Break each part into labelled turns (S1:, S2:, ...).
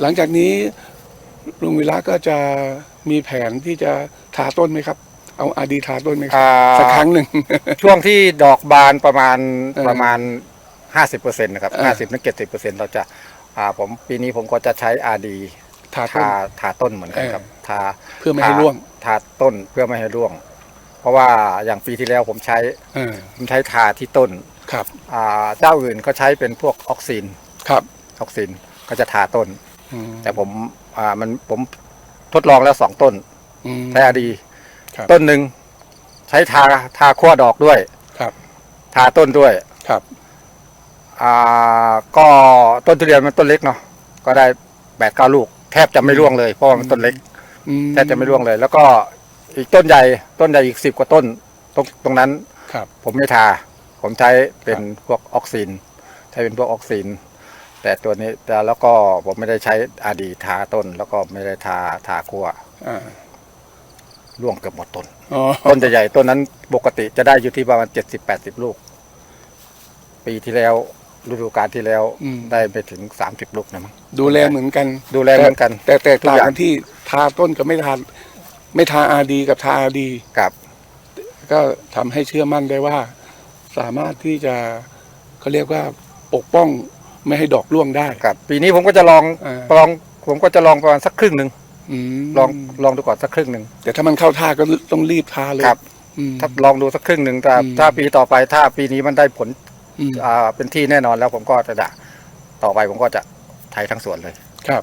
S1: หลังจากนี้ลุงวิระก็จะมีแผนที่จะทาต้นไหมครับ เอาอาดีทาต้นไหมครับ
S2: อ่า
S1: สักครั้งหนึ่ง
S2: ช่วงที่ดอกบานประมาณ
S1: เออ
S2: ประมาณห้าสิบเปอร์เซ็นต์นะครับ
S1: เออ
S2: ห้าสิบถึงเจ็ดสิบเปอร์เซ็นต์เราจะอ่าผมปีนี้ผมก็จะใช้อาดี
S1: ทาต้น
S2: ทาทาต้นเหมือนกันครับ
S1: เออ
S2: ทา
S1: เพื่อไม่ให้ร่วง
S2: ทาต้นเพื่อไม่ให้ร่วง เพราะว่าอย่างปีที่แล้วผมใช้
S1: เออ
S2: ผมใช้ทาที่ต้น
S1: ครับ
S2: อ่าเจ้าอื่นเขาใช้เป็นพวกออกซิน
S1: ครับ
S2: ออกซินก็จะทาต้น
S1: อืม
S2: แต่ผมอ่ามันผมทดลองแล้วสองต้น
S1: อืม
S2: ใช้อาดี
S1: ครับ
S2: ต้นหนึ่งใช้ทาทาขั้วดอกด้วย
S1: ครับ
S2: ทาต้นด้วย
S1: ครับ
S2: อ่าก็ต้นทุเรียนมันต้นเล็กเนาะก็ได้แปดเก้าลูก แทบจะไม่ร่วงเลยเพราะว่ามันต้นเล็ก
S1: อืม
S2: แทบจะไม่ร่วงเลย แล้วก็อีกต้นใหญ่ต้นใหญ่อีกสิบกว่าต้นตรงตรงนั้น
S1: ครับ
S2: ผมไม่ทา ผมใช้เป็น
S1: ครับ
S2: พวกออกซิน ใช้เป็นพวกออกซิน แต่ตัวนี้แต่แล้วก็ผมไม่ได้ใช้อาดีทาต้น แล้วก็ไม่ได้ทาทาคั่ว
S1: อ่า
S2: ร่วงเกือบหมดต้น
S1: อ๋อ
S2: ต้นใหญ่ๆต้นนั้นปกติจะได้อยู่ที่ประมาณเจ็ดสิบแปดสิบลูก ปีที่แล้วฤดูกาลที่แล้ว
S1: อืม
S2: ได้ไปถึงสามสิบลูกนะมั้ง
S1: ดูแลเหมือนกัน
S2: ดูแลเหมือนกัน
S1: แต่แต่
S2: ทุก
S1: ต่าง
S2: อย่าง
S1: กันที่ทาต้นกับไม่ทาไม่ทาอาดีกับทาอาดี
S2: กับ
S1: ก็ทำให้เชื่อมั่นได้ว่า สามารถที่จะเขาเรียกว่าปกป้อง ไม่ให้ดอกร่วงได้
S2: กับ ปีนี้ผมก็จะลอง
S1: อ่า
S2: ลองผมก็จะลองประมาณสักครึ่งหนึ่ง
S1: ม
S2: ลองลองดูก่อนสักครึ่งหนึ่ง
S1: แต่ถ้ามันเข้าท่าก็ต้องรีบทาเลย
S2: ครับ
S1: อืม
S2: ถ้าลองดูสักครึ่งหนึ่งแต่
S1: อืม
S2: ถ้าปีต่อไปถ้าปีนี้มันได้ผล
S1: อืม
S2: อ่าเป็นที่แน่นอนแล้วผมก็จะด่าต่อไปผมก็จะไถทั้งสวนเลย
S1: ครับ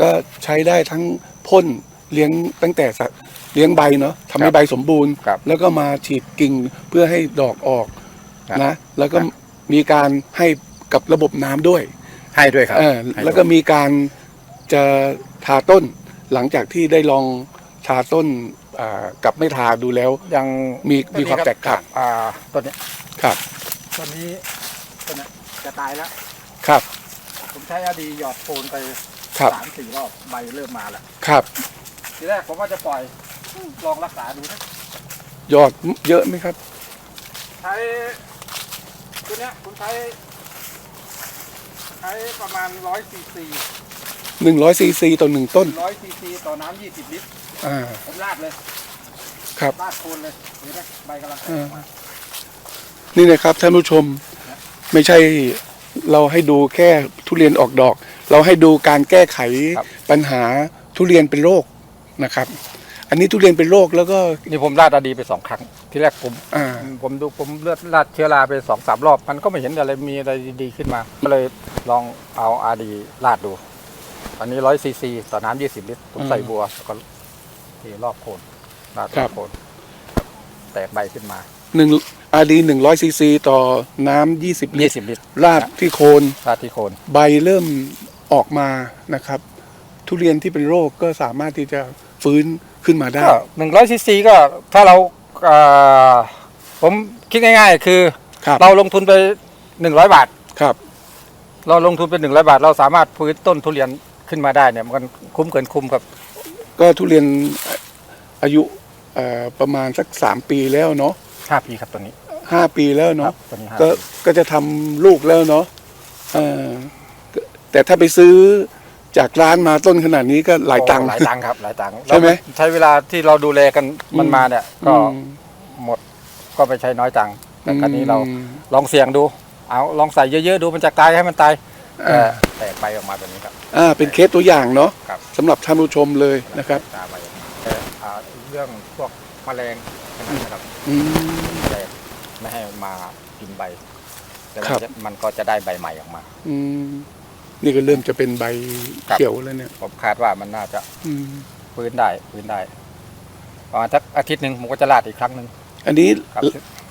S1: ก็ใช้ได้ทั้งพ่นเลี้ยงตั้งแต่สัเลี้ยงใบเนาะทำให้
S2: ครับ
S1: ใบสมบูรณ์
S2: ครับ
S1: แล้วก็มาฉีดกิ่งเพื่อให้ดอกออก
S2: ครับ
S1: นะ แล้วก็
S2: ครับ
S1: มีการให้ กับระบบน้ำด้วย
S2: ให้ด้วยครับ
S1: เออ
S2: ให้
S1: แล้วก็
S2: ด้วย
S1: มีการจะทาต้นหลังจากที่ได้ลองทาต้นอ่ากับไม่ทาดูแล้ว
S2: ยัง
S1: มีมีความแตกต่าง
S2: อ่าต้นนี้
S1: ครับ
S2: ต้นนี้ต้นนี้จะตายแล้ว
S1: ครับ
S2: ผมใช้อาดีหยอดโคนไป
S1: ครับ
S2: สามสี่รอบใบเริ่มมาแล้ว
S1: ครับ
S2: ทีแรกผมว่าจะปล่อยลองรักษาดูนะ
S1: ยอดเยอะไหมครับ
S2: ใช้ตัวเนี้ยผมใช้ ใช้ประมาณร้อยซีซี
S1: หนึ่งร้อยซีซีต่อหนึ่งต้น
S2: ร้อยซีซีต่อน้ำยี่สิบลิตร
S1: อ่า
S2: ผมราดเลย
S1: ครับ
S2: ราดโคนเลยเห็นไหมใบกำลังแตกออกมา
S1: นี่นะครับท่านผู้ชมไม่ใช่เราให้ดูแค่ทุเรียนออกดอก เราให้ดูการแก้ไขปัญหาทุเรียนเป็นโรคนะครับ อันนี้ทุเรียนเป็นโรคแล้วก็
S2: นี่ผมราดอาดีไปสองครั้ง ที่แรกผม
S1: อ่า
S2: ผมดูผมเลือดราดเชื้อราไปสองสามรอบ มันก็ไม่เห็นอะไรมีอะไรดีๆขึ้นมาก็เลยลองเอาอาดีราดดู อันนี้ร้อยซีซีต่อน้ำยี่สิบลิตรผมใส่บัวแล้วก็เทรอบโคนราดรอบโคนแตกใบขึ้นมา
S1: หนึ่งอาดีหนึ่งร้อยซีซีต่อน้ำยี่สิบลิ
S2: ยี่
S1: ตร
S2: สิบลิตร
S1: ราดที่โคน
S2: ราดที่โคน
S1: ใบเริ่มออกมานะครับ ทุเรียนที่เป็นโรคก็สามารถที่จะฟื้นขึ้นมาได้
S2: ก็หนึ่งร้อยซีซีก็ถ้าเราเอ่อผมคิดง่ายๆ คือ
S1: ครับ
S2: เราลงทุนไปหนึ่งร้อยบาท
S1: ครับ
S2: เราลงทุนเป็นหนึ่งร้อยบาท เราสามารถฟื้นต้นทุเรียนขึ้นมาได้เนี่ยมันคุ้มเกินคุ้มครับ
S1: ก็ทุเรียนอายุเอ่อประมาณสักสามปีแล้วเนาะ
S2: ห้าปีครับตัวนี้
S1: ห้าปีแล้ว
S2: ครั
S1: เนาะ
S2: บตัวนี้ห้า
S1: ก็
S2: ปี
S1: ก็จะทำลูกแล้วเนาะเออก็แต่ถ้าไปซื้อ จากร้านมาต้นขนาดนี้ก็หลายตังค์
S2: โอ้หลายตังค์ครับหลายตังค์
S1: ใช่ไหม
S2: แล้วนใช้เวลาที่เราดูแลกันมัน
S1: อืม
S2: มาเนี่ย ก็
S1: อืม
S2: หมดก็ไปใช้น้อยตังค์แต่ครั้นี้เรา
S1: อืม
S2: ลองเสี่ยงดู เอาลองใส่เยอะๆดูมันจะตายให้มันตาย
S1: อ่า
S2: แต่แตกใบออกมาแบบนี้ครับ
S1: อ่าเป็นเคสตัวอย่างเนาะ
S2: ครับ
S1: สำหรับท่านผู้ชมเลยนะครับ
S2: ตายใบออกมาแต่อ่าเรื่องพวกแมลงนะครับ
S1: อืม
S2: แมลงไม่ให้มากินใบแต่
S1: ครั
S2: มัน
S1: บ
S2: จะมันก็จะได้ใบใหม่ออกมา
S1: อืม นี่ก็เริ่มจะเป็นใบ
S2: ครับ
S1: เขียวแล้วเนี่ย
S2: ผมคาดว่ามันน่าจะ
S1: อืม
S2: ฟื้นได้ฟื้นได้ประมาณสักอาทิตย์หนึ่งผมก็จะลาดอีกครั้งหนึ่ง
S1: อันนี้
S2: ครับ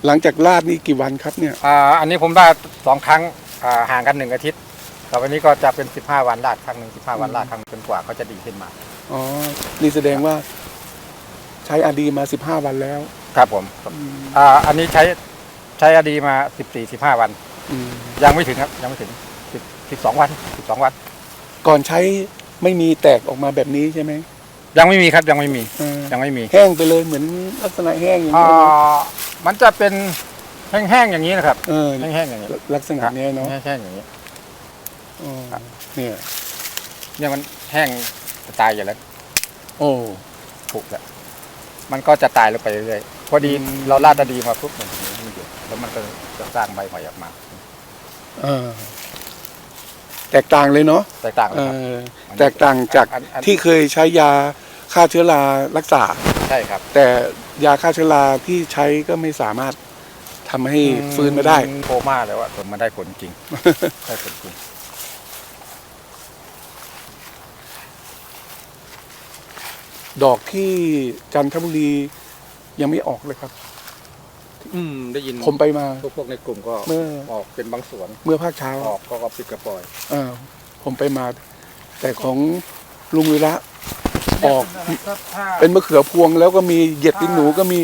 S1: หลังจากลาดนี่กี่วันครับเนี่ย
S2: อ่าอันนี้ผมลาดสองครั้งอ่าห่างกันหนึ่งอาทิตย์ต่อไปนี้ก็จะเป็นสิบห้าวันลาดครั้งหนึ่งสิบห้าวันลาดครั้งหนึ่งจนกว่าเขาจะดีขึ้นมา
S1: อ๋อ นี่แสดงว่า ใช้อาดีมาสิบห้าวันแล้ว
S2: ครับผม
S1: อืม
S2: อ่าอันนี้ใช้ใช้อดีมาสิบสี่สิบห้าวัน
S1: อืม
S2: ยังไม่ถึงครับยังไม่ถึง สิบสิบสองวันสิบสองวัน
S1: ก่อนใช้ไม่มีแตกออกมาแบบนี้ใช่ไหม
S2: ยังไม่มีครับยังไม่มี
S1: เออ
S2: ยังไม่มี
S1: แห้งไปเลยเหมือนลักษณะแห้งอย่าง
S2: อ่
S1: นี้นะา
S2: มันจะเป็นแห้งๆอย่างนี้นะครับ
S1: เออ
S2: แห้งๆอย่างนี้
S1: ลักษณะเนี้ยเนาะ
S2: แห้งๆอย่างนี้
S1: อ๋อเนี่ย
S2: เนี่ยมันแห้งจะตายอยู่แล้ว
S1: โอ้
S2: ปลูกแล้วมันก็จะตายลงไปเรื่อยๆพอดีเราลาดอะดีมาปุ๊บมันมันหยุดแล้วมันก็จะสร้างใบใหม่ออกมา
S1: เออ แตกต่างเลยเนาะ
S2: แตกต่างเล
S1: เอย
S2: ครับ
S1: อแตกต่างจาก
S2: อันอัน
S1: ที่เคยใช้ยาฆ่าเชื้อรารักษา
S2: ใช่ครับ
S1: แต่ยาฆ่าเชื้อราที่ใช้ก็ไม่สามารถทำให้ฟื้นมาได้
S2: โคม่าเลยว่าผมมันได้ผลจริง ได้ผลจริง
S1: ดอกที่จันทบุรียังไม่ออกเลยครับ
S2: อืมได้ยิน
S1: ผมไปมา
S2: พวกพวกในกลุ่มก็
S1: เมื่อ
S2: ออกเป็นบางส่วน
S1: เมื่อภาคเช้า
S2: ออกก็ก็ปิดกระปล่อย
S1: เออผมไปมา แต่ของลุงวิระออกเป็นมะเขือพวงแล้วก็มีเหยียดลิ้นหนูก็มี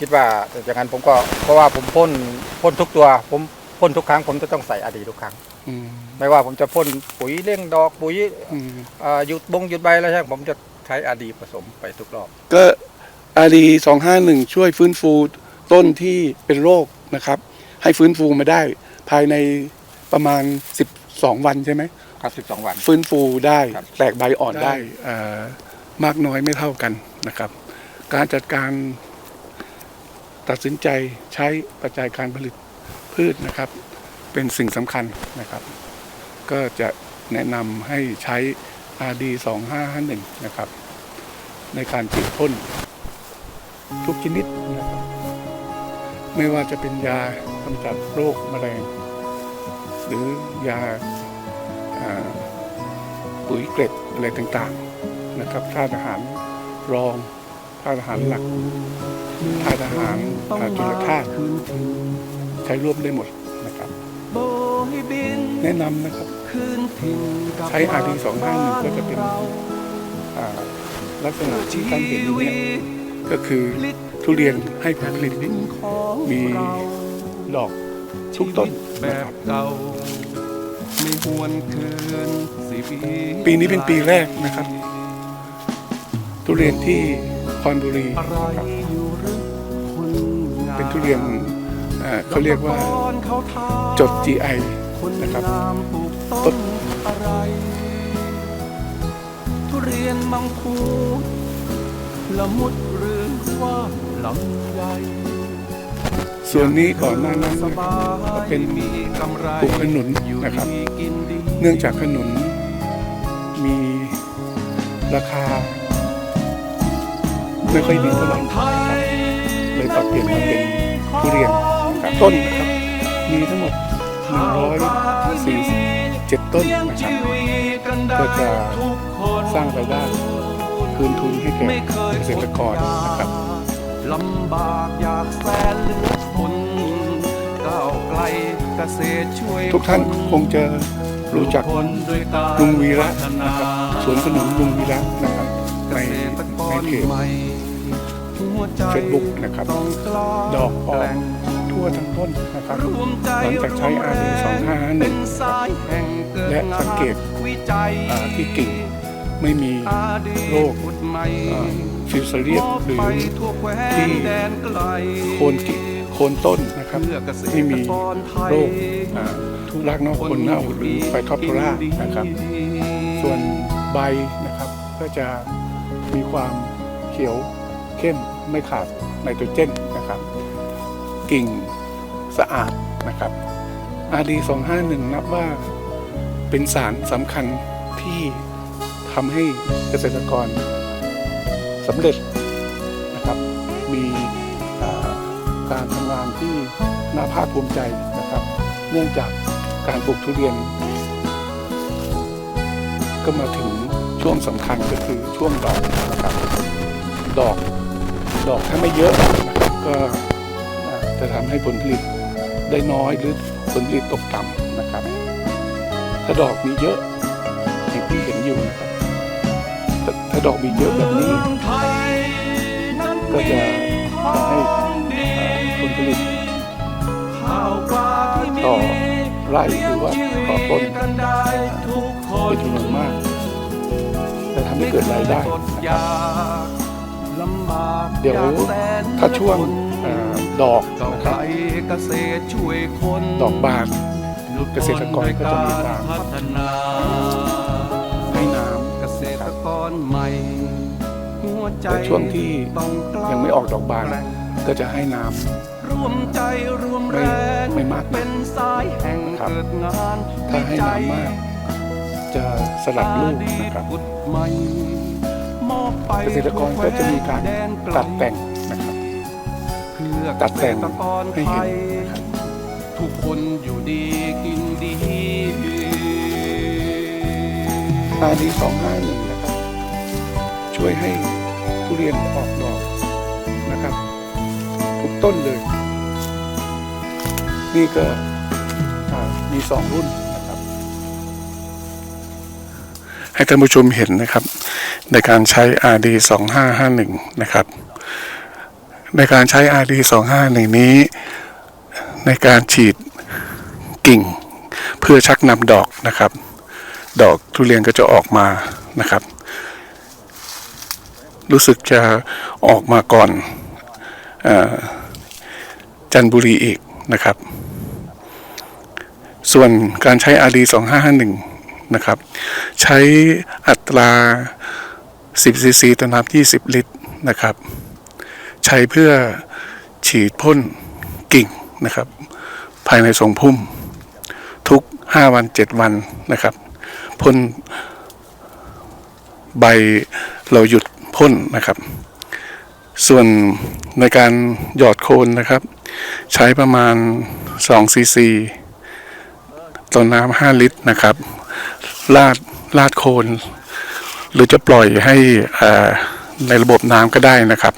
S2: คิดว่าอย่างนั้นผมก็เพราะว่าผมพ่นพ่นทุกตัว ผมพ่นทุกครั้งผมจะต้องใส่อดีทุกครั้ง
S1: อืม
S2: ไม่ว่าผมจะพ่นปุ๋ยเร่งดอกปุ๋ย
S1: อืม
S2: อ่าหยุดบงหยุดใบแล้วใช่ไหมผมจะใช้อดีผสมไปทุกรอบ
S1: ก็อาดีสองห้าหนึ่งช่วยฟื้นฟู ต้นที่เป็นโรคนะครับ ให้ฟื้นฟูมาได้ภายในประมาณสิบสองวันใช่ไหม
S2: ครับสิบสองวัน
S1: ฟื้นฟูได้
S2: ครับ
S1: แตกใบอ่อนได้เอ่อมากน้อยไม่เท่ากันนะครับ การจัดการตัดสินใจใช้ปัจจัยการผลิตพืชนะครับ เป็นสิ่งสำคัญนะครับ ก็จะแนะนำให้ใช้ RD 2551นะครับ ในการฉีดพ่นทุกชนิดนะครับ ไม่ว่าจะเป็นยากำจัดโรคแมลง หรือยาปุ๋ยเกล็ดอะไรต่างๆนะครับธาตุอาหารรองธาตุอาหารหลักธาตุอาหารอ่าจุลธาตุใช้ร่วมได้หมดนะครับ แนะนำนะครับ ใช้ RD 251ก็จะเป็นลักษณะที่ท่านเห็นอยู่เนี่ยก็คือ ทุเรียนให้ผลผลิตมีดอกทุกต้น
S3: แบ
S1: นะครับ
S3: บเก่าไม่หวนคืนสิวี
S1: ปีนี้เป็นปีแรกนะครับ ทุเรียนที่คอนบุรี
S3: อะไร
S1: ครับ
S3: อยู่หรือคนงาม
S1: เป็นทุเรียนเอ่อเขาเรียกว่า
S3: ตอนเขาทา
S1: จด GI
S3: คน
S1: นะครับ
S3: งามปลูก
S1: ต้
S3: ต้
S1: น
S3: นอะไรทุเรียนมังคุดละมุดหรือว่า ลำไย
S1: ส่วนนี้ก่อนหน้านั้น
S3: ส
S1: นะครับ
S3: บาย
S1: เป็น
S3: มีกำไร
S1: ปลูกขนุนนะครับ เนื่องจากขนุนมีราคา ไม่ค่อยดีเท่าไหร่นะครับเลยปรับเปลี่ยนมาเป็นทุเรียนนะครับต้นนะครับ มีทั้งหมด 147 ต้นนะครับก็จะสร้างรายได้คืนทุนให้แก่เกษตรกรนะครับ
S3: ลำบากอยากแสนเหลือทนก้าวไกลเกษตรช่วย
S1: ทุกท่านคงจะรู้จัก
S3: คนด้วยการ
S1: ลุงวีระ
S3: พัฒ
S1: นะครับสวนขนุนลุงวีระนะครับ
S3: เก
S1: ใน
S3: ษตรก
S1: ใน
S3: ร
S1: เพจ
S3: ใหม่หัวใจ
S1: Facebook นะครับ
S3: ต้องกล้า
S1: ดอกออ
S3: แก
S1: ก
S3: ร่ง
S1: ทั่วทั้งต้นนะครับ
S3: รวมใจ
S1: หลังจากใช้ RD
S3: เป็น
S1: 2551
S3: สายแห่งเกิด
S1: และสังเกต
S3: วิจัย
S1: อ่าที่กิ่งไม่มี
S3: RD
S1: โรค
S3: พุดใหม่
S1: ฟิวเซเรียสหรือ
S3: ที่
S1: โคนกิ่งโคนต้นนะครับ
S3: เพื่อเกษตร
S1: ไม่มีโรคอ่าทุรากนอกคนเน่าหรือไฟทอปโทรานะครับ ส่วนใบนะครับก็จะมีความเขียวเข้มไม่ขาดไนโตรเจนนะครับ กิ่งสะอาดนะครับ RD 251 นับว่าเป็นสารสำคัญที่ทำให้เกษตรกร สำเร็จนะครับ มีการทำงานที่น่าภาคภูมิใจนะครับ เนื่องจากการปลูกทุเรียน ก็มาถึงช่วงสำคัญก็คือช่วงดอกนะครับ ดอกดอกถ้าไม่เยอะนะครับก็จะทำให้ผลผลิตได้น้อยหรือผลผลิตตกต่ำนะครับ ถ้าดอกมีเยอะ ดอกมีเยอะแบบนี้ ก็จะทำให้ผลผลิตต่อไร่หรือว่าต่อต้นเป็นจำนวนมากจะทำให้เกิดรายได้นะครับเดี๋ยวถ้าช่วงดอกนะครับดอกบานเกษตรกรก็จะมีการ
S3: พัฒนา ก่อนใหม่หัวใจ
S1: แต่ช่วงที่
S3: ต้องกล้า
S1: ยังไม่ออกดอกบาน
S3: แกร่ง
S1: ก็จะให้น้ำ
S3: รวมใจรวมแรง
S1: ไม่มากนัก
S3: เป็นสายแห่ง
S1: ครับ
S3: เกิดงาน
S1: ถ้าให้น้ำมาก จะสลัดลูกนะครับ
S3: อดีตพุทธใหม่มอบไป
S1: เกษตรกรก็จะมีการ
S3: แดนไกล
S1: ตัดแต่งนะครับ
S3: เพื่อ
S1: ตัดแต่ง
S3: เกษตรกร
S1: ให้
S3: ไท
S1: เห็น
S3: ย
S1: นะครับ
S3: ทุกคนอยู่ดีกินดี
S1: อาดีสองห้าหนึ่งนะครับช่ วยให้ทุเรียนออกดอกนะครับ ทุกต้นเลย นี่ก็มีสองรุ่นนะครับ ให้ท่านผู้ชมเห็นนะครับ ในการใช้ RD 2551 นะครับ ในการใช้ RD 251นี้ ในการฉีดกิ่งเพื่อชักนำดอกนะครับ ดอกทุเรียนก็จะออกมานะครับ รู้สึกจะออกมาก่อนอจันบุรีอีกนะครับ ส่วนการใช้ RD 2551นะครับ ใช้อัตรา 10ซีซีต่อน้ำ20 ลิตรนะครับ ใช้เพื่อฉีดพ่นกิ่งนะครับ ภายในทรงพุ่ม ทุก 5 วัน 7 วันนะครับพ่นใบเราหยุด พ่นนะครับ ส่วนในการหยอดโคนนะครับ ใช้ประมาณ2ซีซีต่อน้ำ5ลิตรนะครับลาดลาดโคน หรือจะปล่อยให้อ่าในระบบน้ำก็ได้นะครับ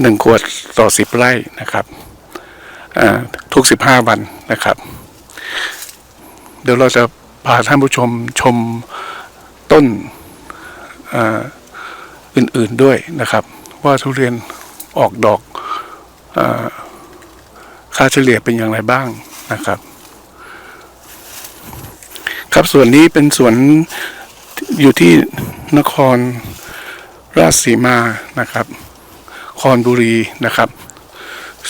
S1: หนึ่งขวดต่อสิบไร่นะครับอ่าทุกสิบห้าวันนะครับ เดี๋ยวเราจะพาท่านผู้ชมชมต้น อื่นๆด้วยนะครับ ว่าทุเรียนออกดอกอค่าเฉลี่ยเป็นอย่างไรบ้างนะครับ ครับส่วนนี้เป็นสวนอยู่ที่นครราชสีมานะครับคอนบุรีนะครับ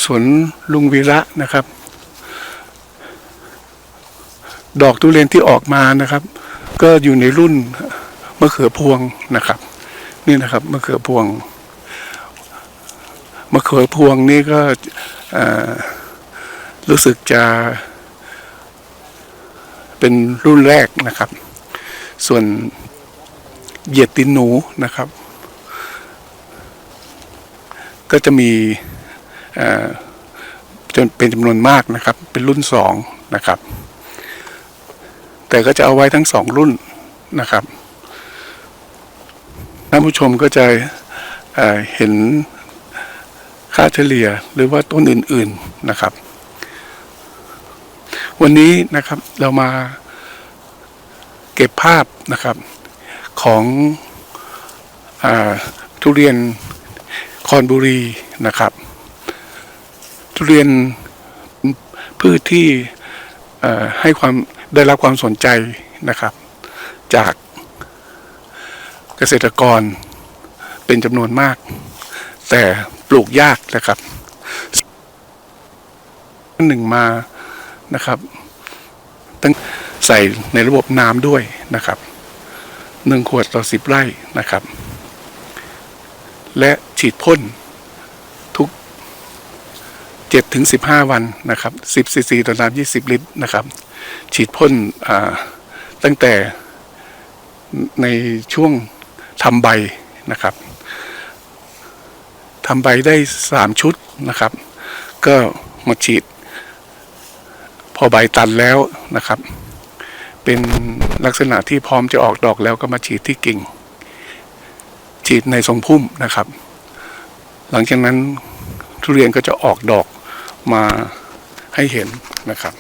S1: สวนลุงวีระนะครับ ดอกทุเรียนที่ออกมานะครับ ก็อยู่ในรุ่นมะเขือพวงนะครับ นี่นะครับมะเขือพวงมะเขือพวงนี่ก็รู้สึกจะเป็นรุ่นแรกนะครับ ส่วนเหยียดตินหนูนะครับ ก็จะมีจนเป็นจำนวนมากนะครับ เป็นรุ่นสองนะครับ แต่ก็จะเอาไว้ทั้งสองรุ่นนะครับ ท่านผู้ชมก็จะเเห็นค่าเฉลี่ยหรือว่าต้นอื่น ๆนะครับ วันนี้นะครับเรามาเก็บภาพนะครับของอทุเรียนคอนบุรีนะครับ ทุเรียนพืชที่ให้ความได้รับความสนใจนะครับ จาก เกษตรกรเป็นจำนวนมาก แต่ปลูกยากนะครับหนึ่งมานะครับตั้งใส่ในระบบน้ำด้วยนะครับหนึ่งขวดต่อสิบไร่นะครับ และฉีดพ่นทุกเจ็ดถึงสิบห้าวันนะครับสิบซีซีต่อน้ำยี่สิบลิตรนะครับ ฉีดพ่นตั้งแต่ในช่วง ทำใบนะครับทำใบได้สามชุดนะครับ ก็มาฉีด พอใบตันแล้วนะครับ เป็นลักษณะที่พร้อมจะออกดอกแล้วก็มาฉีดที่กิ่ง ฉีดในทรงพุ่มนะครับ หลังจากนั้นทุเรียนก็จะออกดอกมาให้เห็นนะครับ